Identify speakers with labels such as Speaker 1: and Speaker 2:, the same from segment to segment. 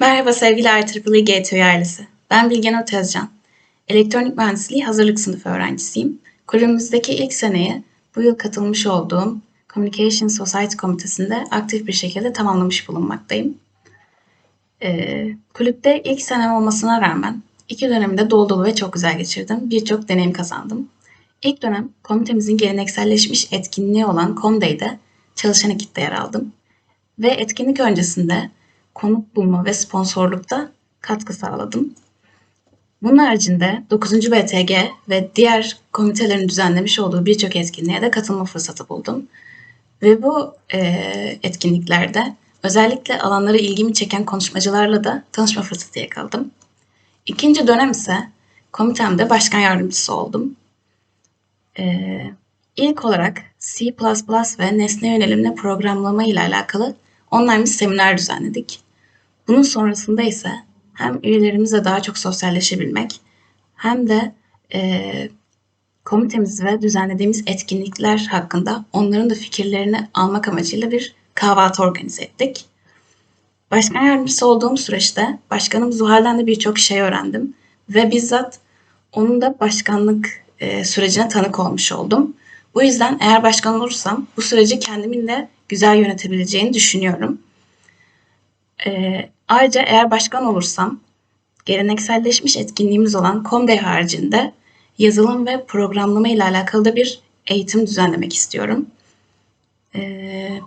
Speaker 1: Merhaba sevgili IEEE GTÜ ailesi. Ben Bilgen Özcan. Elektronik Mühendisliği hazırlık sınıfı öğrencisiyim. Kulübümüzdeki ilk seneye bu yıl katılmış olduğum Communication Society Komitesi'nde aktif bir şekilde tamamlamış bulunmaktayım. Ee, kulüpte ilk senem olmasına rağmen iki dönemi de dolu dolu ve çok güzel geçirdim. Birçok deneyim kazandım. İlk dönem komitemizin gelenekselleşmiş etkinliği olan Comday'de çalışan ekipte yer aldım. Ve etkinlik öncesinde konuk bulma ve sponsorlukta katkı sağladım. Bunun haricinde 9. BTG ve diğer komitelerin düzenlemiş olduğu birçok etkinliğe de katılma fırsatı buldum. Ve bu e, etkinliklerde özellikle alanları ilgimi çeken konuşmacılarla da tanışma fırsatı yakaladım. İkinci dönem ise komitemde başkan yardımcısı oldum. Ee, ilk olarak C++ ve nesne yönelimli programlama ile alakalı online bir seminer düzenledik. Bunun sonrasında ise hem üyelerimizle daha çok sosyalleşebilmek hem de e, komitemiz ve düzenlediğimiz etkinlikler hakkında onların da fikirlerini almak amacıyla bir kahvaltı organize ettik. Başkan yardımcısı olduğum süreçte başkanım Zuhal'den de birçok şey öğrendim ve bizzat onun da başkanlık e, sürecine tanık olmuş oldum. Bu yüzden eğer başkan olursam bu süreci kendimin de güzel yönetebileceğini düşünüyorum. E, ayrıca eğer başkan olursam gelenekselleşmiş etkinliğimiz olan Comday haricinde yazılım ve programlama ile alakalı da bir eğitim düzenlemek istiyorum. E,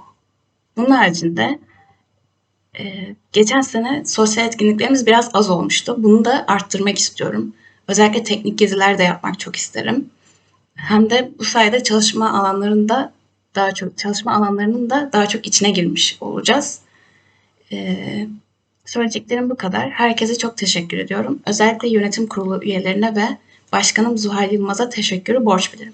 Speaker 1: bunun haricinde e, geçen sene sosyal etkinliklerimiz biraz az olmuştu. Bunu da arttırmak istiyorum. Özellikle teknik geziler de yapmak çok isterim. Hem de bu sayede çalışma alanlarında daha çok çalışma alanlarının da daha çok içine girmiş olacağız. Ee, söyleyeceklerim bu kadar. Herkese çok teşekkür ediyorum. Özellikle yönetim kurulu üyelerine ve başkanım Zuhal Yılmaz'a teşekkürü borç bilirim.